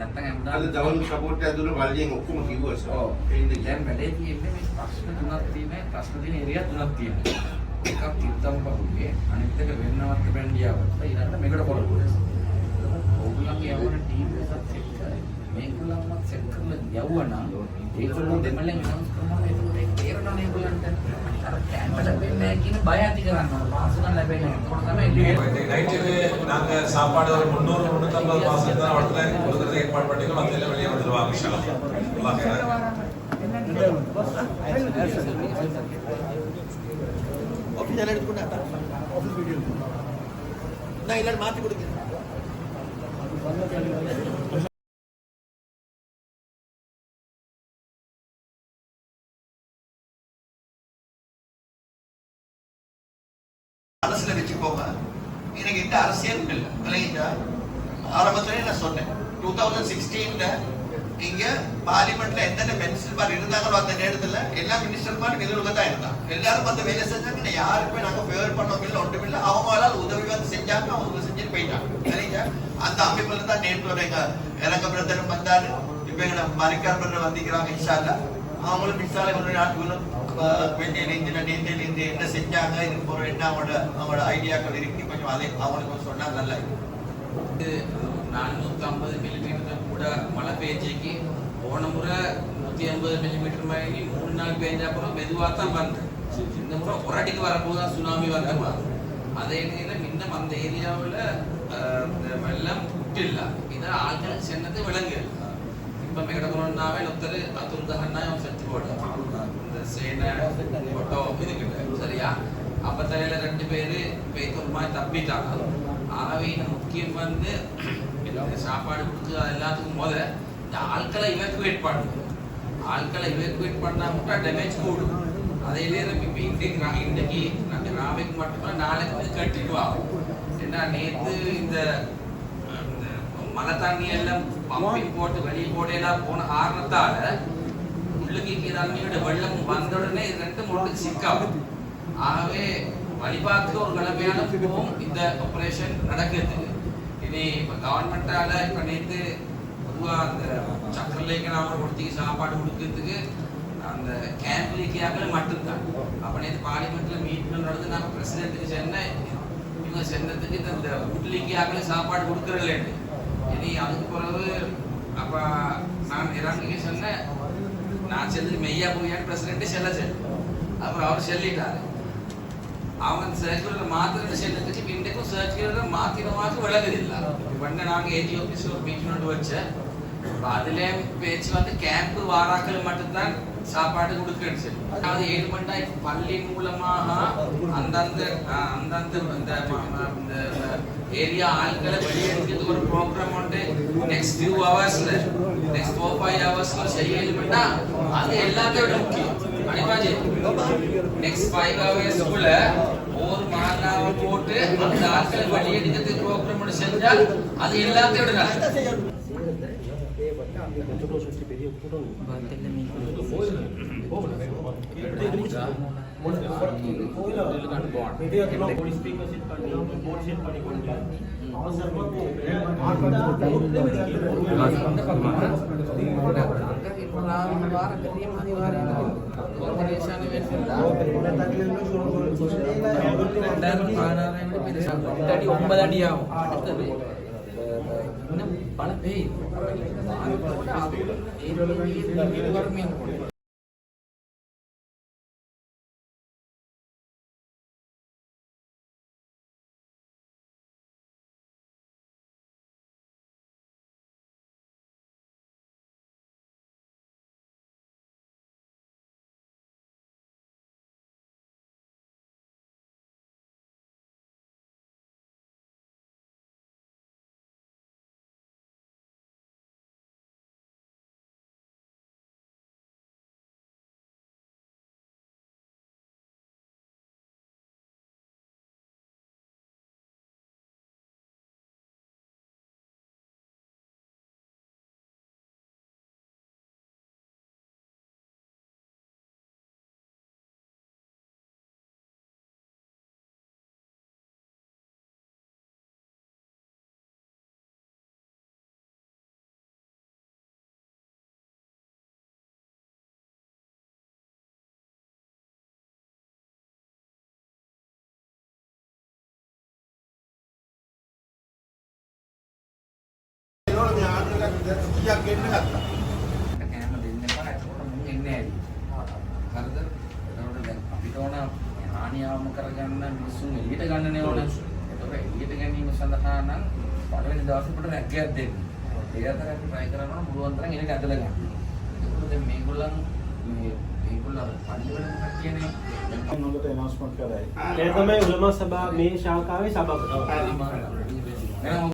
නැත්තම් අද හැමදාම දවල් සපෝට් ඇතුළේ වල්ලියෙන් ඔක්කොම කිව්වා සර්. ඔව්. දැන් වැඩේ තියෙන්නේ මේ ප්‍රශ්න තුනක් තියෙනවා. ප්‍රශ්න තියෙන ඒරියා තුනක් තියෙනවා. එකක් තිත්තම් පහුගේ අනිත් එක වෙන්නවත් බැන්ඩියාවට ඊළඟට මේකට කොළඹ. ඕගොල්ලන්ගේ යවන ටීම් එකත් සෙට් කරේ. මේගොල්ලන්වත් සෙට් කරලා යවුවනම් ඒගොල්ලෝ දෙමළෙන් කරනවා ඒකට ඒක තේරෙනවනේ ඒගොල්ලන්ට. අර කැම්ප් வைக்கணும் பயத்துக்கிறாங்க பாசனால வேலை. கொடுத்தாமே நாங்கள் சாப்பாடு ஒரு முந்நூறு முந்நூற்றம்பது மாதம் தான் இடத்துல கொடுக்குறது ஏற்பாடு பண்ணிக்கோ மத்தியில் வெளியே வந்துடுவாங்க ஆஃபீஸ் நான் எல்லாரும் மாற்றி கொடுக்குறேன். மனசுல வச்சுக்கோங்க. எனக்கு அரசியல் அரசியலும் இல்லை. விளங்கிட்டா ஆரம்பத்திலே நான் சொன்னேன். டூ தௌசண்ட் சிக்ஸ்டீன்ல இங்க பார்லிமெண்ட்ல எந்தெந்த மினிஸ்டர்மார் இருந்தாங்களோ அந்த நேரத்துல எல்லா மினிஸ்டர்மாரும் எதிர்க்க தான் இருந்தான். எல்லாரும் வந்து வேலை செஞ்சாங்க. யாருக்குமே நாங்க ஃபேவர் பண்ணோம் இல்லை ஒன்றும் இல்லை. அவங்களால உதவி வந்து செஞ்சாங்க. அவங்க செஞ்சுட்டு போயிட்டாங்க. சரிங்களா அந்த அமைப்புல தான் நேற்று எங்க இறங்க பிரதரும் வந்தாரு. இப்ப எங்களை மரிக்கார் பிரதர் வந்திருக்கிறாங்க இன்ஷால்லா அவங்களும் இன்ஷால்லா ஒரு நாட்டுகளும் வெள்ளையிலேருந்து நேற்றையிலேருந்து என்ன செஞ்சாங்க இதுக்கு போகிற என்ன அவங்களோட அவங்களோட ஐடியாக்கள் இருக்கு கொஞ்சம் அதை அவங்களுக்கு சொன்னால் நல்லா இருக்கும். நானூற்றி ஐம்பது மில்லிமீட்டர் கூட மழை பெய்ஞ்சிக்கு போன முறை நூற்றி ஐம்பது மில்லிமீட்டர் மாதிரி மூணு நாள் பெய்ஞ்ச அப்புறம் மெதுவாக தான் வந்து இந்த முறை ஒரு அடிக்கு வரும்போது தான் சுனாமி வரமா. அதே நேரம் இன்னும் அந்த ஏரியாவில் வெள்ளம் விட்டிಲ್ಲ இதில் ஆட்கள் சென்னது விலங்கு. இப்போ கிடக்கணும்னாவே ஒருத்தர் அத்துல் தகன்னா அவன் செத்து போடுறான் இந்த சேனை ஃபோட்டோ இதுக்கிட்ட சரியா அப்பத்தையில ரெண்டு பேர் பேத்து ஒரு மாதிரி தப்பிட்டாங்க ஆகவே முக்கியம் வந்து சாப்பாடு கொடுத்து அது எல்லாத்துக்கும் போத இந்த ஆட்களை இவக்குவேட் பண்ணுது ஆட்களை இவக்குவேட் பண்ணா மட்டும் டேமேஜ் கூடும் அதே நேரம் இப்போ இன்றைக்கு இன்றைக்கு நாளைக்கு மட்டுமே நாளைக்கு வந்து கட்டிட்டு ஆகும் ஏன்னா நேற்று இந்த மழை தண்ணி எல்லாம் பம்பிங் போட்டு வெளியே போடையெல்லாம் போன காரணத்தால உள்ளுக்கு தண்ணியோட வெள்ளம் வந்த உடனே இது ரெண்டு ஒன்றுக்கு சிக்காகும். ஆகவே வழிபார்க்க ஒரு கடமையான போகும் இந்த ஆபரேஷன் நடக்குது. இனி இப்போ கவர்மெண்டால இப்போ நேற்று பொதுவாக அந்த சக்கரலேக்கன் அவர் கொடுத்து சாப்பாடு கொடுக்கறதுக்கு அந்த கேம்ப் லீக்கியாக்கள் மட்டும்தான். அப்போ நேற்று பார்லிமெண்ட்ல மீட் நடந்து நாங்கள் பிரசிடென்ட்டுக்கு சென்னை இவங்க சென்னதுக்கு இந்த- இந்த சாப்பாடு கொடுக்குறல்லேன்னு இனி அதுக்கு பிறகு அப்ப நான் இறங்கி சொன்னேன் நான் செல்லு மெய்யா போயான்னு பிரசிடென்ட் செல்ல செல்லு. அப்புறம் அவர் சொல்லிட்டாரு. அவன் சர்க்குலர் மாத்திர செல்லத்துக்கு இன்றைக்கும் சர்க்குலர் மாத்திரமாக விளங்குதில்ல பண்ண நாங்கள் ஏடி ஆஃபீஸில் ஒரு மீட்டிங் ஒன்று வச்சேன் அதுல பேச்சு வந்து கேம்ப் வாராக்கள் மட்டும்தான் சாப்பாடு கொடுக்கணும் சரி அதாவது ஏழு மண்டா பள்ளி மூலமாக அந்தந்த அந்தந்த இந்த ஏரியா ஆட்களை வெளியெடுக்கிறதுக்கு நெக்ஸ்ட் ஃபியூ ஹவர்ஸ்ல நெக்ஸ்ட் ஃபோர் ஃபைவ் ஹவர்ஸ்ல செய்யணும்னா அது எல்லாத்தையும் விட முக்கியம் அனிமாஜி நெக்ஸ்ட் ஃபைவ் ஹவர்ஸ்க்குள்ள ஒரு மாநாவை போட்டு அந்த ஆட்கள் ஆட்களை வெளியெடுக்கிறதுக்கு ப்ரோக்ராம் ஒன்று செஞ்சால் அது எல்லாத்தையும் விட நல்லது ஒன்பது அடி ஆகும் அடுத்தது இன்னும் பல பேர் කීයක් ගෙන්න ගත්තා? කෑම දෙන්න එපා. එතකොට මුන් එන්නේ ඇයි. හරිද? එතකොට දැන් අපිට ඕන හානියාවම කරගන්න මිනිස්සුන් එළියට ගන්නනේ ඕන. එතකොට එළියට ගැනීම සඳහා නම් පළවෙනි දවසේ අපිට රැකියාවක් දෙන්න. ඒ අතර අපි try කරනවා පුළුවන් තරම් එළියට ඇදලා ගන්න. එතකොට දැන් මේගොල්ලන් මේ දැන් හොඳට එනවස්මන්ට් කරයි. ඒ තමයි උලමා සභා මේ ශාඛාවේ සභාපති.